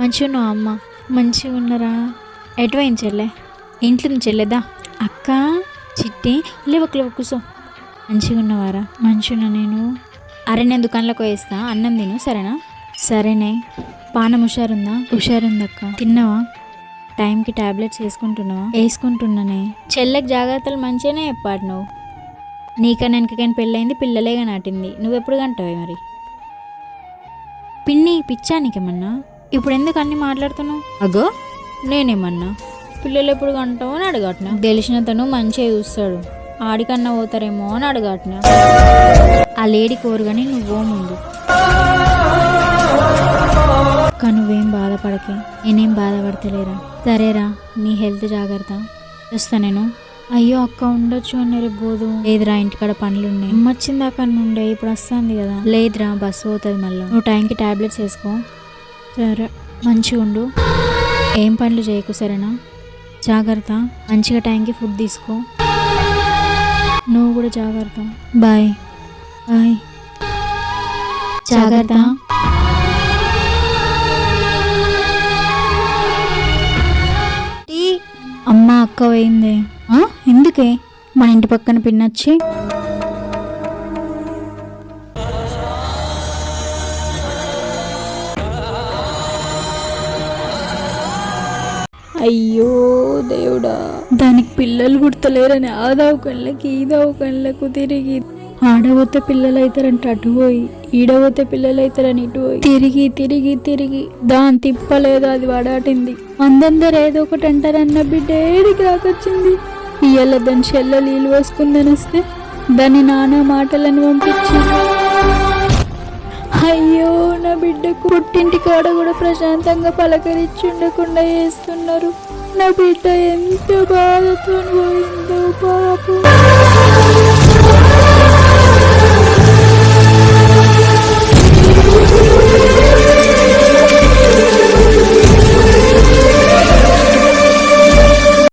మంచిగా ఉన్నావు అమ్మ? మంచిగా ఉన్నారా? ఎటువైంది చెల్లె? ఇంట్లో నుంచి చెల్లెదా అక్క చిట్టి లేవకు లేవు కూసో మంచిగా ఉన్నవారా? మంచిగా నేను. అరే నేను దుకాణంలోకి వేస్తా అన్నం తిను సరేనా? సరేనే. పానం హుషారుందా? హుషారుందక్క. తిన్నావా? టైంకి టాబ్లెట్స్ వేసుకుంటున్నావా? వేసుకుంటున్నానే. చెల్లెకి జాగ్రత్తలు మంచిగానే చెప్పాడు నువ్వు. నీకన్నా వెనకకైనా పెళ్ళయింది పిల్లలేగా నాటింది. నువ్వెప్పుడు కంటావే మరి? పిన్ని పిచ్చా నీకేమన్నా ఇప్పుడు ఎందుకు అన్ని మాట్లాడుతున్నావు? అగో. నేనేమన్నా? పిల్లలు ఎప్పుడు కంటావు అని అడగట్నా? తెలిసిన తను మంచిగా చూస్తాడు. ఆడికన్నా పోతారేమో అని అడగట్నా? ఆ లేడీ కోరుగాని నువ్వు ముందు. అక్క నువ్వేం బాధపడకే. నేనేం బాధపడతలేరా? సరేరా నీ హెల్త్ జాగ్రత్త. చూస్తా నేను. అయ్యో అక్క ఉండొచ్చు అని రేపు పోదు లేదురా ఇంటికాడ పనులు ఉన్నాయి అమ్మ వచ్చింది అక్కడ నుండే ఇప్పుడు వస్తుంది కదా. లేదురా బస్సు పోతుంది మళ్ళీ. నువ్వు టైంకి టాబ్లెట్స్ వేసుకో. సరే మంచిగా ఉండు. ఏం పనులు చేయకు సరేనా? జాగ్రత్త. మంచిగా టైంకి ఫుడ్ తీసుకో. నువ్వు కూడా జాగ్రత్త. బాయ్. బాయ్. జాగ్రత్త. టీ. అమ్మ అక్క పోయింది? ఎందుకే? మన ఇంటి పక్కన పిన్నొచ్చి. అయ్యో దేవుడా. దానికి పిల్లలు గుర్తలేరని ఆ కళ్ళకి ఈ కళ్ళకు తిరిగి. ఆడబోతే పిల్లలు అవుతారంటే అటు పోయి ఈడబోతే పిల్లలు అవుతారని ఇటు పోయి. తిరిగి తిరిగి తిరిగి. దాని తిప్పలేదు అది వడాటింది. అందరు ఏదో ఒకటి అంటారన్న బిడ్డ ఏడికి రాకొచ్చింది. ఇయ్యాల దాని చెల్ల నీళ్ళు పోసుకుందని వస్తే దాని నానా మాటలను పంపించింది. అయ్యో నా బిడ్డకు పుట్టింటి కాడ కూడా ప్రశాంతంగా పలకరించి ఉండకుండా చేస్తున్నారు నా బిడ్డ ఎంత బాధతో పోయిందో పాపం.